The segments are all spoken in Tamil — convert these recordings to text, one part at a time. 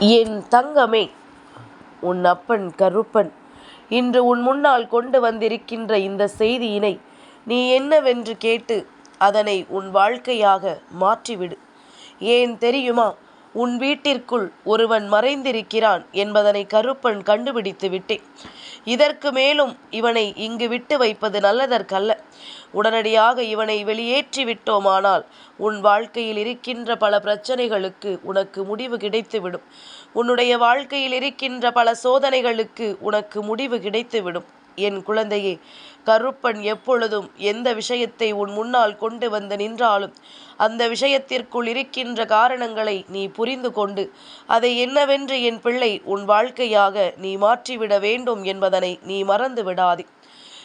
என் தங்கமே உன் அப்பன் கருப்பன் இன்று உன் முன்னால் கொண்டு வந்திருக்கின்ற இந்த செய்தியினை நீ என்னவென்று கேட்டு அதனை உன் வாழ்க்கையாக மாற்றிவிடு. ஏன் தெரியுமா? உன் வீட்டிற்குள் ஒருவன் மறைந்திருக்கிறான் என்பதனை கருப்பன் கண்டுபிடித்து விட்டேன். இதற்கு மேலும் இவனை இங்கு விட்டு வைப்பது நல்லதற்கல்ல. உடனடியாக இவனை வெளியேற்றி விட்டோமானால் உன் வாழ்க்கையில் இருக்கின்ற பல பிரச்சனைகளுக்கு உனக்கு முடிவு கிடைத்துவிடும். உன்னுடைய வாழ்க்கையில் இருக்கின்ற பல சோதனைகளுக்கு உனக்கு முடிவு கிடைத்துவிடும். என் குழந்தையே கருப்பன் எப்பொழுதும் எந்த விஷயத்தை உன் முன்னால் கொண்டு வந்து நின்றாலும் அந்த விஷயத்திற்குள் இருக்கின்ற காரணங்களை நீ புரிந்து கொண்டு அதை என்னவென்று என் பிள்ளை உன் வாழ்க்கையாக நீ மாற்றிவிட வேண்டும் என்பதனை நீ மறந்து விடாதே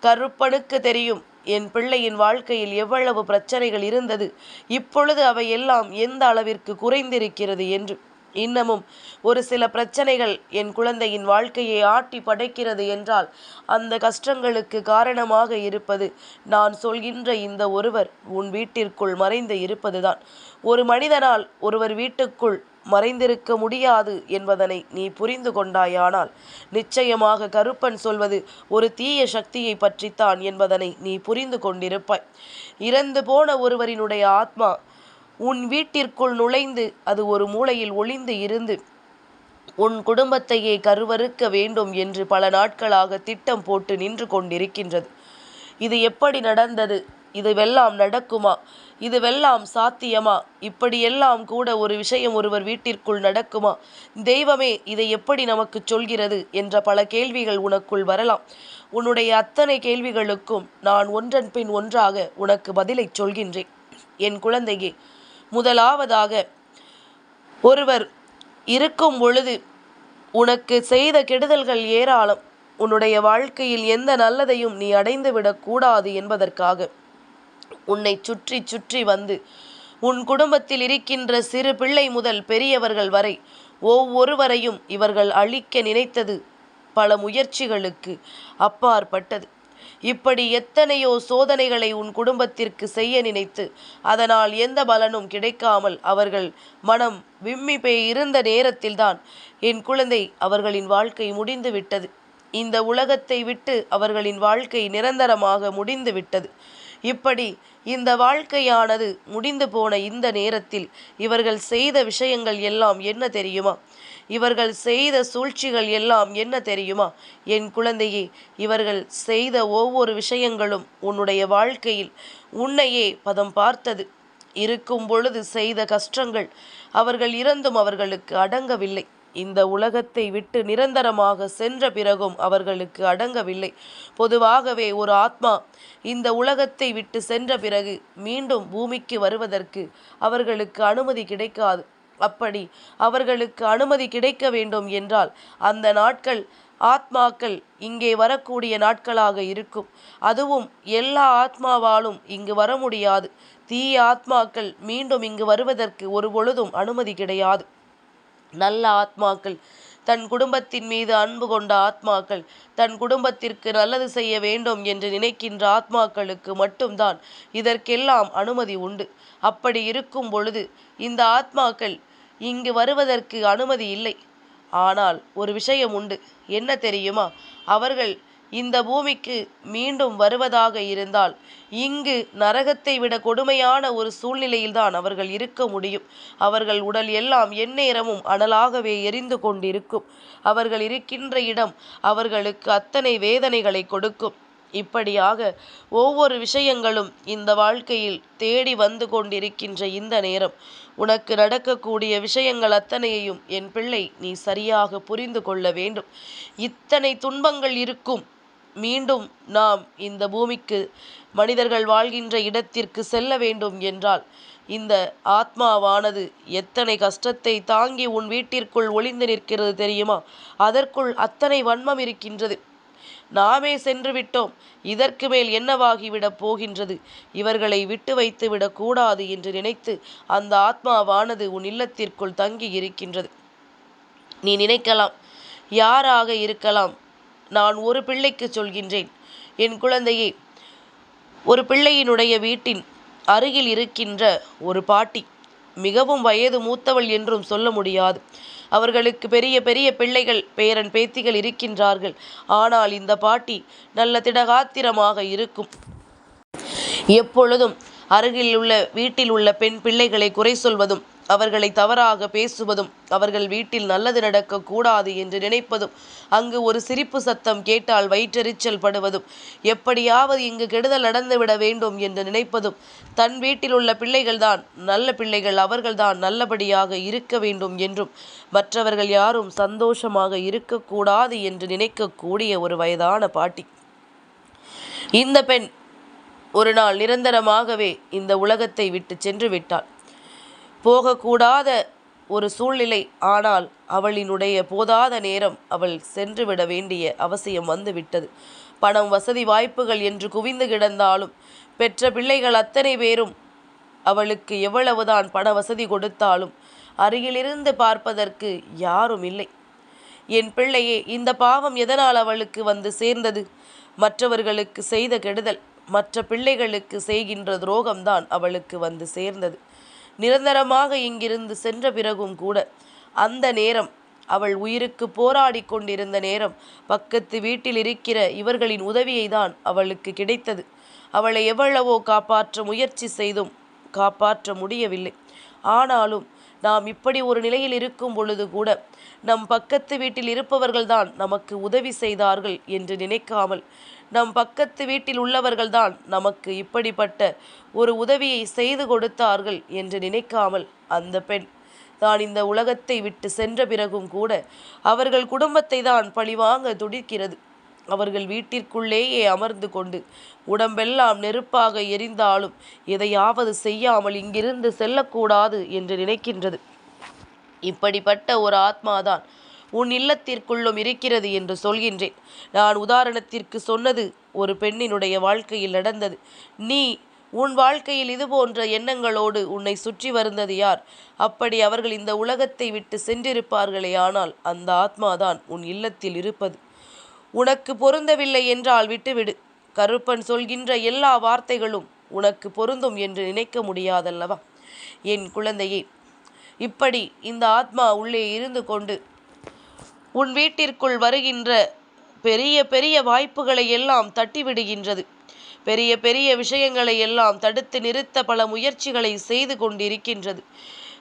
கருப்பனுக்கு தெரியும் என் பிள்ளையின் வாழ்க்கையில் எவ்வளவு பிரச்சனைகள் இருந்தது இப்பொழுது அவை எல்லாம் எந்த அளவிற்கு குறைந்திருக்கிறது என்று. இன்னமும் ஒரு சில பிரச்சனைகள் என் குழந்தையின் வாழ்க்கையை ஆட்டி படைக்கிறது என்றால் அந்த கஷ்டங்களுக்கு காரணமாக இருப்பது நான் சொல்கின்ற இந்த ஒருவர் உன் வீட்டிற்குள் மறைந்து இருப்பதுதான். ஒரு மனிதனால் ஒருவர் வீட்டுக்குள் மறைந்திருக்க முடியாது என்பதனை நீ புரிந்து கொண்டாயானால் நிச்சயமாக கருப்பன் சொல்வது ஒரு தீய சக்தியை பற்றித்தான் என்பதனை நீ புரிந்து கொண்டிருப்பாய். இறந்து போன ஒருவரினுடைய ஆத்மா உன் வீட்டிற்குள் நுழைந்து அது ஒரு மூலையில் ஒளிந்து இருந்து உன் குடும்பத்தையே கருவறுக்க வேண்டும் என்று பல நாட்களாக திட்டம் போட்டு நின்று கொண்டிருக்கின்றது. இது எப்படி நடந்தது? இதுவெல்லாம் நடக்குமா? இதுவெல்லாம் சாத்தியமா? இப்படியெல்லாம் கூட ஒரு விஷயம் ஒருவர் வீட்டிற்குள் நடக்குமா? தெய்வமே இதை எப்படி நமக்கு சொல்கிறது? என்ற பல கேள்விகள் உனக்குள் வரலாம். உன்னுடைய அத்தனை கேள்விகளுக்கும் நான் ஒன்றன் பின் ஒன்றாக உனக்கு பதிலை சொல்கின்றேன். என் குழந்தையே முதலாவதாக ஒருவர் இருக்கும் பொழுது உனக்கு செய்த கெடுதல்கள் ஏராளம். உன்னுடைய வாழ்க்கையில் எந்த நல்லதையும் நீ அடைந்துவிடக்கூடாது என்பதற்காக. உன்னை சுற்றி சுற்றி வந்து உன் குடும்பத்தில் இருக்கின்ற சிறு பிள்ளை முதல் பெரியவர்கள் வரை ஒவ்வொருவரையும் இவர்கள் அழிக்க நினைத்தது பல முயற்சிகளுக்கு அப்பாற்பட்டது. இப்படி எத்தனையோ சோதனைகளை உன் குடும்பத்திற்கு செய்ய நினைத்து அதனால் எந்த பலனும் கிடைக்காமல் அவர்கள் மனம் விம்மி போய் இருந்த நேரத்தில்தான் என் குழந்தை அவர்களின் வாழ்க்கை முடிந்து விட்டது இந்த உலகத்தை விட்டு அவர்களின் வாழ்க்கை நிரந்தரமாக முடிந்து விட்டது இப்படி இந்த வாழ்க்கையானது முடிந்து போன இந்த நேரத்தில் இவர்கள் செய்த விஷயங்கள் எல்லாம் என்ன தெரியுமா? இவர்கள் செய்த சூழ்ச்சிகள் எல்லாம் என்ன தெரியுமா? என் குழந்தையே இவர்கள் செய்த ஒவ்வொரு விஷயங்களும் உன்னுடைய வாழ்க்கையில் உன்னையே பதம் பார்த்தது. இருக்கும் பொழுது செய்த கஷ்டங்கள் அவர்கள் இறந்தும் அவர்களுக்கு அடங்கவில்லை. இந்த உலகத்தை விட்டு நிரந்தரமாக சென்ற பிறகும் அவர்களுக்கு அடங்கவில்லை. பொதுவாகவே ஒரு ஆத்மா இந்த உலகத்தை விட்டு சென்ற பிறகு மீண்டும் பூமிக்கு வருவதற்கு அவர்களுக்கு அனுமதி கிடைக்காது. அப்படி அவர்களுக்கு அனுமதி கிடைக்க வேண்டும் என்றால் அந்த நாட்கள் ஆத்மாக்கள் இங்கே வரக்கூடிய நாட்களாக இருக்கும். அதுவும் எல்லா ஆத்மாவாலும் இங்கு வர முடியாது. தீய ஆத்மாக்கள் மீண்டும் இங்கு வருவதற்கு ஒரு பொழுதும் அனுமதி கிடையாது. நல்ல ஆத்மாக்கள். தன் குடும்பத்தின் மீது அன்பு கொண்ட ஆத்மாக்கள் தன் குடும்பத்திற்கு நல்லது செய்ய வேண்டும் என்று நினைக்கின்ற ஆத்மாக்களுக்கு மட்டும்தான் இதற்கெல்லாம் அனுமதி உண்டு. அப்படி இருக்கும் பொழுது இந்த ஆத்மாக்கள் இங்கு வருவதற்கு அனுமதி இல்லை. ஆனால் ஒரு விஷயம் உண்டு. என்ன தெரியுமா? அவர்கள் இந்த பூமிக்கு மீண்டும் வருவதாக இருந்தால் இங்கு நரகத்தை விட கொடுமையான ஒரு சூழ்நிலையில்தான் அவர்கள் இருக்க முடியும். அவர்கள் உடல் எல்லாம் எந்நேரமும் அனலாகவே எரிந்து கொண்டிருக்கும். அவர்கள் இருக்கின்ற இடம் அவர்களுக்கு அத்தனை வேதனைகளை கொடுக்கும். இப்படியாக ஒவ்வொரு விஷயங்களும் இந்த வாழ்க்கையில் தேடி வந்து கொண்டிருக்கின்ற இந்த நேரம். உனக்கு நடக்கக்கூடிய விஷயங்கள் அத்தனையையும் என் பிள்ளை நீ சரியாக புரிந்து கொள்ள வேண்டும். இத்தனை துன்பங்கள் இருக்கும் மீண்டும் நாம் இந்த பூமிக்கு மனிதர்கள் வாழ்கின்ற இடத்திற்கு செல்ல வேண்டும் என்றால் இந்த ஆத்மாவானது எத்தனை கஷ்டத்தை தாங்கி உன் வீட்டிற்குள் ஒளிந்து நிற்கிறது தெரியுமா? அதற்குள் அத்தனை வன்மம் இருக்கின்றது. நாமே சென்று விட்டோம். இதற்கு மேல் என்னவாகிவிடப் போகின்றது? இவர்களை விட்டு வைத்து விடக்கூடாது என்று நினைத்து அந்த ஆத்மாவானது உன் இல்லத்திற்குள் தங்கி இருக்கின்றது. நீ நினைக்கலாம். யாராக இருக்கலாம்? நான் ஒரு பிள்ளைக்கு சொல்கின்றேன். என் குழந்தையே ஒரு பிள்ளையினுடைய வீட்டின் அருகில் இருக்கின்ற ஒரு பாட்டி மிகவும் வயது மூத்தவள் என்றும் சொல்ல முடியாது. அவர்களுக்கு பெரிய பெரிய பிள்ளைகள் பேரன் பேத்திகள் இருக்கின்றார்கள். ஆனால் இந்த பாட்டி நல்ல திடகாத்திரமாக இருக்கும். எப்பொழுதும் அருகில் உள்ள வீட்டில் உள்ள பெண் பிள்ளைகளை குறை சொல்வதும் அவர்களை தவறாக பேசுவதும் அவர்கள் வீட்டில் நல்லது நடக்கக்கூடாது என்று நினைப்பதும் அங்கு ஒரு சிரிப்பு சத்தம் கேட்டால் வயிற்றெரிச்சல் படுவதும் எப்படியாவது இங்கு கெடுதல் நடந்துவிட வேண்டும் என்று நினைப்பதும் தன் வீட்டில் உள்ள பிள்ளைகள்தான் நல்ல பிள்ளைகள் அவர்கள்தான் நல்லபடியாக இருக்க வேண்டும் என்றும் மற்றவர்கள் யாரும் சந்தோஷமாக இருக்கக்கூடாது என்று நினைக்கக்கூடிய ஒரு வயதான பாட்டி. இந்த பெண் ஒரு நாள் நிரந்தரமாகவே இந்த உலகத்தை விட்டு சென்று விட்டாள். போகக்கூடாத ஒரு சூழ்நிலை ஆனால் அவளினுடைய போதாத நேரம் அவள் சென்றுவிட வேண்டிய அவசியம் வந்துவிட்டது. பணம் வசதி வாய்ப்புகள் என்று குவிந்து கிடந்தாலும் பெற்ற பிள்ளைகள் அத்தனை பேரும் அவளுக்கு எவ்வளவுதான் பண வசதி கொடுத்தாலும் அருகிலிருந்து பார்ப்பதற்கு யாரும் இல்லை என் பிள்ளையே இந்த பாவம் எதனால் அவளுக்கு வந்து சேர்ந்தது? மற்றவர்களுக்கு செய்த கெடுதல். மற்ற பிள்ளைகளுக்கு செய்கின்ற துரோகம்தான் அவளுக்கு வந்து சேர்ந்தது. நிரந்தரமாக இங்கிருந்து சென்ற பிறகும் கூட அந்த நேரம் அவள் உயிருக்கு போராடி கொண்டிருந்த நேரம் பக்கத்து வீட்டில் இருக்கிற இவர்களின் உதவியை தான் அவளுக்கு கிடைத்தது. அவளை எவ்வளவோ காப்பாற்ற முயற்சி செய்தும் காப்பாற்ற முடியவில்லை. ஆனாலும் நாம் இப்படி ஒரு நிலையில் இருக்கும் பொழுது கூட நம் பக்கத்து வீட்டில் இருப்பவர்கள்தான் நமக்கு உதவி செய்தார்கள் என்று நினைக்காமல் நம் பக்கத்து வீட்டில் உள்ளவர்கள்தான் நமக்கு இப்படிப்பட்ட ஒரு உதவியை செய்து கொடுத்தார்கள் என்று நினைக்காமல் அந்த பெண் தான் இந்த உலகத்தை விட்டு சென்ற பிறகும் கூட அவர்கள் குடும்பத்தை தான் பழிவாங்க துடிக்கிறது. அவர்கள் வீட்டிற்குள்ளேயே அமர்ந்து கொண்டு உடம்பெல்லாம் நெருப்பாக எரிந்தாலும் எதையாவது செய்யாமல் இங்கிருந்து செல்லக்கூடாது என்று நினைக்கின்றது. இப்படிப்பட்ட ஒரு ஆத்மாதான் உன் இல்லத்திற்குள்ளும் இருக்கிறது என்று சொல்கின்றேன். நான் உதாரணத்திற்கு சொன்னது ஒரு பெண்ணினுடைய வாழ்க்கையில் நடந்தது. நீ உன் வாழ்க்கையில் இது போன்ற எண்ணங்களோடு உன்னை சுற்றி வருந்தது யார்? அப்படி அவர்கள் இந்த உலகத்தை விட்டு சென்றிருப்பார்களே ஆனால் அந்த ஆத்மாதான் உன் இல்லத்தில் இருப்பது. உனக்கு பொருந்தவில்லை என்றால் விட்டுவிடு. கருப்பன் சொல்கின்ற எல்லா வார்த்தைகளும் உனக்கு பொருந்தும் என்று நினைக்க முடியாதல்லவா? என் குழந்தையே இப்படி இந்த ஆத்மா உள்ளே இருந்து கொண்டு உன் வீட்டிற்குள் வருகின்ற பெரிய பெரிய வாய்ப்புகளை எல்லாம் தட்டிவிடுகின்றது. பெரிய பெரிய விஷயங்களை எல்லாம் தடுத்து நிறுத்த பல முயற்சிகளை செய்து கொண்டிருக்கின்றது.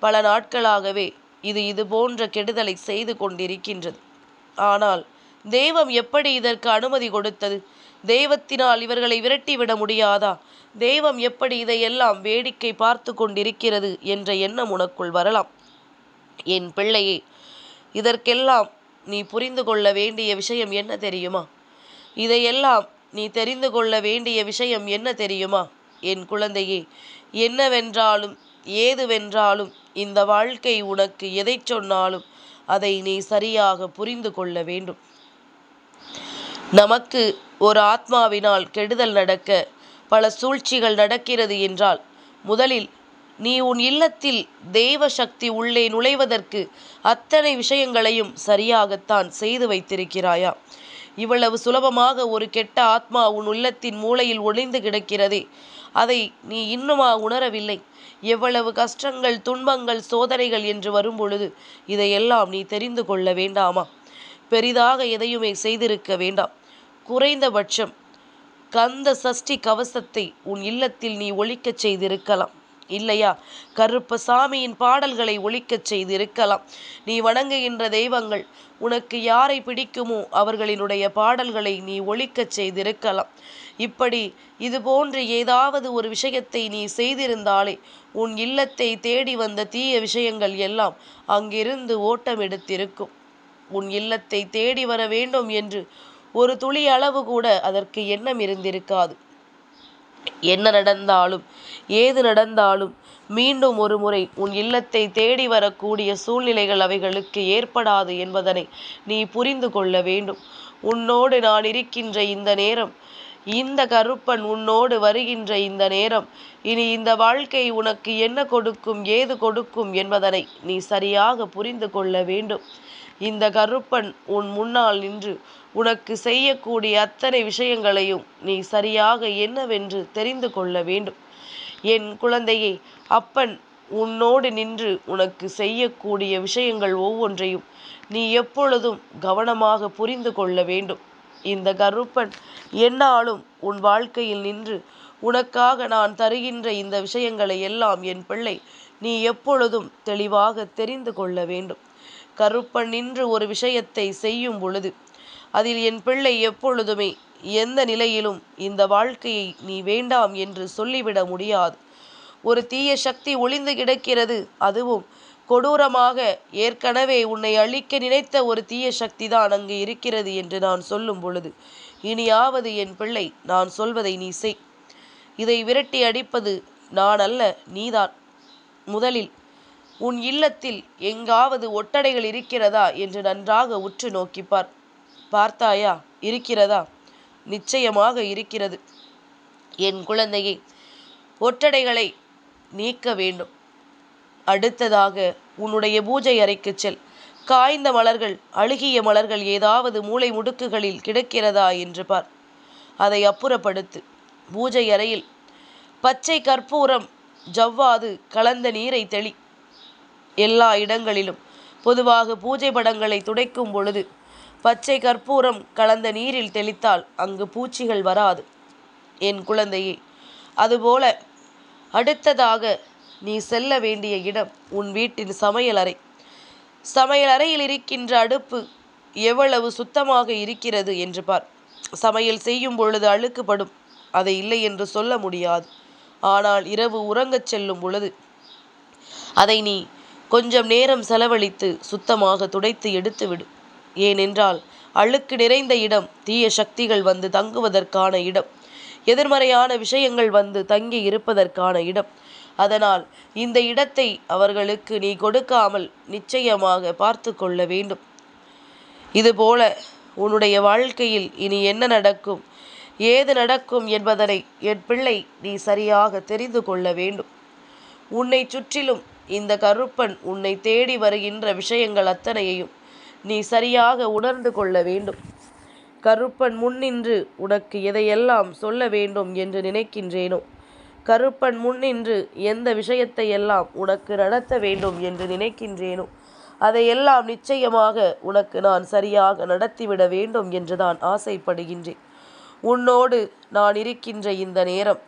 பல நாட்களாகவே இது இது போன்ற கெடுதலை செய்து கொண்டிருக்கின்றது. ஆனால் தெய்வம் எப்படி இதற்கு அனுமதி கொடுத்தது? தெய்வத்தினால் இவர்களை விரட்டிவிட முடியாதா? தெய்வம் எப்படி இதையெல்லாம் வேடிக்கை பார்த்து கொண்டிருக்கிறது என்ற எண்ணம் உனக்குள் வரலாம். என் பிள்ளையே இதற்கெல்லாம் நீ புரிந்து கொள்ள வேண்டிய விஷயம் என்ன தெரியுமா? இதையெல்லாம் நீ தெரிந்து கொள்ள வேண்டிய விஷயம் என்ன தெரியுமா? என் குழந்தையே என்னவென்றாலும் ஏதுவென்றாலும் இந்த வாழ்க்கை உனக்கு எதை சொன்னாலும் அதை நீ சரியாக புரிந்து கொள்ள வேண்டும். நமக்கு ஒரு ஆத்மாவினால் கெடுதல் நடக்க பல சூழ்ச்சிகள் நடக்கிறது என்றால் முதலில் நீ உன் இல்லத்தில் தெய்வ சக்தி உள்ளே நுழைவதற்கு அத்தனை விஷயங்களையும் சரியாகத்தான் செய்து வைத்திருக்கிறாயா? இவ்வளவு சுலபமாக ஒரு கெட்ட ஆத்மா உன் உள்ளத்தின் மூளையில் ஒளிந்து கிடக்கிறதே. அதை நீ இன்னுமா உணரவில்லை? எவ்வளவு கஷ்டங்கள் துன்பங்கள் சோதனைகள் என்று வரும்பொழுது இதையெல்லாம் நீ தெரிந்து கொள்ள வேண்டாமா? பெரிதாக எதையுமே செய்திருக்க வேண்டாம். குறைந்தபட்சம் கந்த சஷ்டி கவசத்தை உன் இல்லத்தில் நீ ஒழிக்கச் செய்திருக்கலாம். இல்லையா? கருப்பசாமியின் பாடல்களை ஒழிக்கச் செய்திருக்கலாம். நீ வணங்குகின்ற தெய்வங்கள் உனக்கு யாரை பிடிக்குமோ அவர்களினுடைய பாடல்களை நீ ஒழிக்கச் செய்திருக்கலாம். இப்படி இது போன்று ஏதாவது ஒரு விஷயத்தை நீ செய்திருந்தாலே உன் இல்லத்தை தேடி வந்த தீய விஷயங்கள் எல்லாம் அங்கிருந்து ஓட்டம் எடுத்திருக்கும். உன் இல்லத்தை தேடி வர வேண்டும் என்று ஒரு துளி அளவு கூட அதற்கு எண்ணம் இருந்திருக்காது. என்ன நடந்தாலும் ஏது நடந்தாலும் மீண்டும் ஒரு முறை உன் இல்லத்தை தேடி வரக்கூடிய சூழ்நிலைகள் அவைகளுக்கு ஏற்படாது என்பதனை நீ புரிந்து கொள்ள வேண்டும். உன்னோடு நான் இருக்கின்ற இந்த நேரம் இந்த கருப்பன் உன்னோடு வருகின்ற இந்த நேரம் இனி இந்த வாழ்க்கை உனக்கு என்ன கொடுக்கும் ஏது கொடுக்கும் என்பதனை நீ சரியாக புரிந்து கொள்ள வேண்டும். இந்த கருப்பன் உன் முன்னால் நின்று உனக்கு செய்யக்கூடிய அத்தனை விஷயங்களையும் நீ சரியாக என்னவென்று தெரிந்து கொள்ள வேண்டும். என் குழந்தையே அப்பன் உன்னோடு நின்று உனக்கு செய்யக்கூடிய விஷயங்கள் ஒவ்வொன்றையும் நீ எப்பொழுதும் கவனமாக புரிந்து கொள்ள வேண்டும். இந்த கருப்பன் என்னாலும் உன் வாழ்க்கையில் நின்று உனக்காக நான் தருகின்ற இந்த விஷயங்களை எல்லாம் என் பிள்ளை நீ எப்பொழுதும் தெளிவாக தெரிந்து கொள்ள வேண்டும். கருப்பன் நின்று ஒரு விஷயத்தை செய்யும் பொழுது அதில் என் பிள்ளை எப்பொழுதுமே எந்த நிலையிலும் இந்த வாழ்க்கையை நீ வேண்டாம் என்று சொல்லிவிட முடியாது. ஒரு தீய சக்தி ஒளிந்து கிடக்கிறது அதுவும் கொடூரமாக ஏற்கனவே உன்னை அழிக்க நினைத்த ஒரு தீய சக்தி தான் அங்கு இருக்கிறது என்று நான் சொல்லும் பொழுது இனியாவது என் பிள்ளை நான் சொல்வதை நீ செய். இதை விரட்டி அடிப்பது நான் அல்ல நீதான். முதலில் உன் இல்லத்தில் எங்காவது ஒட்டடைகள் இருக்கிறதா என்று நன்றாக உற்று நோக்கிப்பார். பார்த்தாயா? இருக்கிறதா? நிச்சயமாக இருக்கிறது. என் குழந்தையை ஒற்றடைகளை நீக்க வேண்டும். அடுத்ததாக உன்னுடைய பூஜை அறைக்கு செல். காய்ந்த மலர்கள் அழுகிய மலர்கள் ஏதாவது மூளை முடுக்குகளில் கிடக்கிறதா என்று பார். அதை அப்புறப்படுத்து. பூஜை அறையில் பச்சை கற்பூரம் ஜவ்வாது கலந்த நீரை தெளி. எல்லா இடங்களிலும் பொதுவாக பூஜை படங்களை துடைக்கும் பொழுது பச்சை கற்பூரம் கலந்த நீரில் தெளித்தால் அங்கு பூச்சிகள் வராது. என் குழந்தையே அதுபோல அடுத்ததாக நீ செல்ல வேண்டிய இடம் உன் வீட்டின் சமையலறை. சமையலறையில் இருக்கின்ற அடுப்பு எவ்வளவு சுத்தமாக இருக்கிறது என்று பார். சமையல் செய்யும் பொழுது அழுக்குப்படும் அதை இல்லை என்று சொல்ல முடியாது. ஆனால் இரவு உறங்கச் செல்லும் பொழுது அதை நீ கொஞ்சம் நேரம் செலவழித்து சுத்தமாக துடைத்து எடுத்துவிடு ஏனென்றால் அழுக்கு நிறைந்த இடம் தீய சக்திகள் வந்து தங்குவதற்கான இடம் எதிர்மறையான விஷயங்கள் வந்து தங்கி இருப்பதற்கான இடம். அதனால் இந்த இடத்தை அவர்களுக்கு நீ கொடுக்காமல் நிச்சயமாக பார்த்து கொள்ள வேண்டும். இதுபோல உன்னுடைய வாழ்க்கையில் இனி என்ன நடக்கும் ஏது நடக்கும் என்பதனை என் பிள்ளை நீ சரியாக தெரிந்து கொள்ள வேண்டும். உன்னை சுற்றிலும் இந்த கருப்பன் உன்னை தேடி வருகின்ற விஷயங்கள் அத்தனையையும் நீ சரியாக உணர்ந்து கொள்ள வேண்டும். கருப்பன் முன்னின்று உனக்கு எதையெல்லாம் சொல்ல வேண்டும் என்று நினைக்கின்றேனோ? கருப்பன் முன்னின்று எந்த விஷயத்தை எல்லாம் உனக்கு நடத்த வேண்டும் என்று நினைக்கின்றேனோ? அதையெல்லாம் நிச்சயமாக உனக்கு நான் சரியாக நடத்திவிட வேண்டும் என்று நான் ஆசைப்படுகின்றேன். உன்னோடு நான் இருக்கின்ற இந்த நேரம்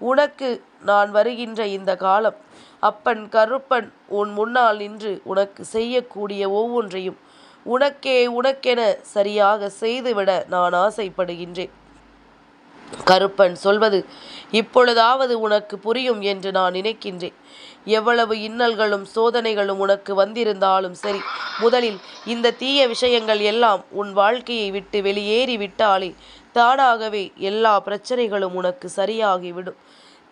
உனக்கு நான் வருகின்ற இந்த காலம் அப்பன் கருப்பன் உன் முன்னால் நின்று உனக்கு செய்யக்கூடிய ஒவ்வொன்றையும் உனக்கே உனக்கென சரியாக செய்துவிட நான் ஆசைப்படுகின்றேன். கருப்பன் சொல்வது இப்பொழுதாவது உனக்கு புரியும் என்று நான் நினைக்கின்றேன். எவ்வளவு இன்னல்களும் சோதனைகளும் உனக்கு வந்திருந்தாலும் சரி முதலில் இந்த தீய விஷயங்கள் எல்லாம் உன் வாழ்க்கையை விட்டு வெளியேறி விட்டாலே தானாகவே எல்லா பிரச்சனைகளும் உனக்கு சரியாகிவிடும்.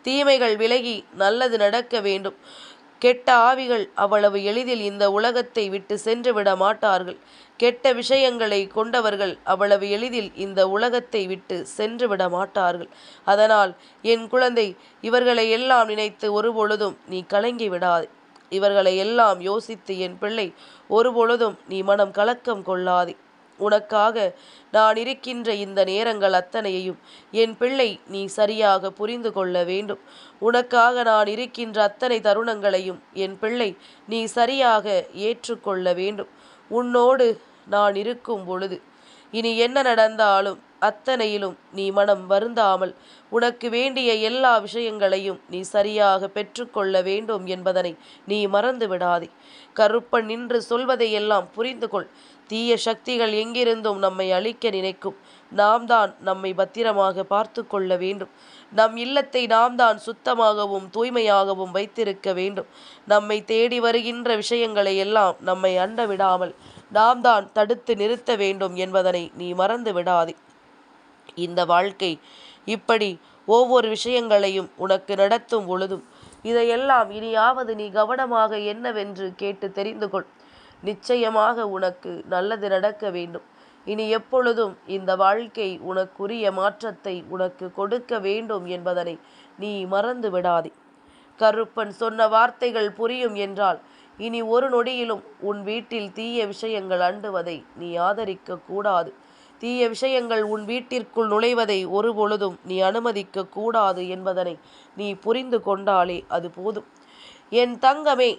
தீமைகள் விலகி நல்லது நடக்க வேண்டும். கெட்ட ஆவிகள் அவ்வளவு எளிதில் இந்த உலகத்தை விட்டு சென்று விட மாட்டார்கள். கெட்ட விஷயங்களை கொண்டவர்கள் அவ்வளவு எளிதில் இந்த உலகத்தை விட்டு சென்று விட மாட்டார்கள். அதனால் என் குழந்தை இவர்களை எல்லாம் நினைத்து ஒருபொழுதும் நீ கலங்கி விடாதே. இவர்களை எல்லாம் யோசித்து என் பிள்ளை ஒருபொழுதும் நீ மனம் கலக்கம் கொள்ளாதே. உனக்காக நான் இருக்கின்ற இந்த நேரங்கள் அத்தனையையும் என் பிள்ளை நீ சரியாக புரிந்து கொள்ள வேண்டும். உனக்காக நான் இருக்கின்ற அத்தனை தருணங்களையும் என் பிள்ளை நீ சரியாக ஏற்றுக்கொள்ள வேண்டும். உன்னோடு நான் இருக்கும் பொழுது இனி என்ன நடந்தாலும் அத்தனையிலும் நீ மனம் வருந்தாமல் உனக்கு வேண்டிய எல்லா விஷயங்களையும் நீ சரியாக பெற்றுக்கொள்ள வேண்டும் என்பதனை நீ மறந்து விடாதே கருப்பன் நின்று சொல்வதையெல்லாம் புரிந்து கொள். தீய சக்திகள் எங்கிருந்தும் நம்மை அழிக்க நினைக்கும். நாம் தான் நம்மை பத்திரமாக பார்த்து கொள்ள வேண்டும். நம் இல்லத்தை நாம் தான் சுத்தமாகவும் தூய்மையாகவும் வைத்திருக்க வேண்டும். நம்மை தேடி வருகின்ற விஷயங்களை எல்லாம் நம்மை அண்ட விடாமல் நாம் தான் தடுத்து நிறுத்த வேண்டும் என்பதனை நீ மறந்து விடாதே. இந்த வாழ்க்கை இப்படி ஒவ்வொரு விஷயங்களையும் உனக்கு நடத்தும் பொழுதும் இதையெல்லாம் இனியாவது நீ கவனமாக என்னவென்று கேட்டு தெரிந்து கொள் நிச்சயமாக உனக்கு நல்லது நடக்க வேண்டும். இனி எப்பொழுதும் இந்த வாழ்க்கை உனக்குரிய மாற்றத்தை உனக்கு கொடுக்க வேண்டும் என்பதனை நீ மறந்து விடாதே. கருப்பன் சொன்ன வார்த்தைகள் புரியும் என்றால் இனி ஒரு நொடியிலும் உன் வீட்டில் தீய விஷயங்கள் அண்டுவதை நீ ஆதரிக்க கூடாது. தீய விஷயங்கள் உன் வீட்டிற்குள் நுழைவதை ஒரு பொழுதும் நீ அனுமதிக்க கூடாது என்பதனை நீ புரிந்து கொண்டாலே அது போதும். என் தங்கமே